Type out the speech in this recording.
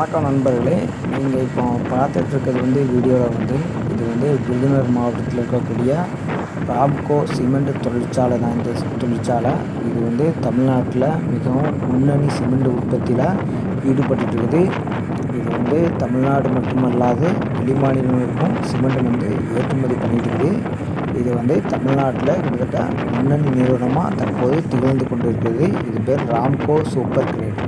நண்பர்களே. நீங்கள் இப்போ பார்த்துட்ருக்கிறது வந்து வீடியோவில் வந்து இது வந்து விருதுநகர் மாவட்டத்தில் இருக்கக்கூடிய ராம்கோ சிமெண்ட் தொழிற்சாலை தான். இந்த தொழிற்சாலை இது வந்து தமிழ்நாட்டில் மிகவும் முன்னணி சிமெண்ட் உற்பத்தியில் ஈடுபட்டுருக்குது இது வந்து தமிழ்நாடு மட்டுமல்லாது வெளிமாநிலங்களுக்கும் சிமெண்ட் வந்து ஏற்றுமதி பண்ணிட்டு இருக்குது இது வந்து தமிழ்நாட்டில் கிட்டத்தட்ட முன்னணி நிறுவனமாக தற்போது திகழ்ந்து கொண்டு இது பேர் ராம்கோ சூப்பர் கிரேட்.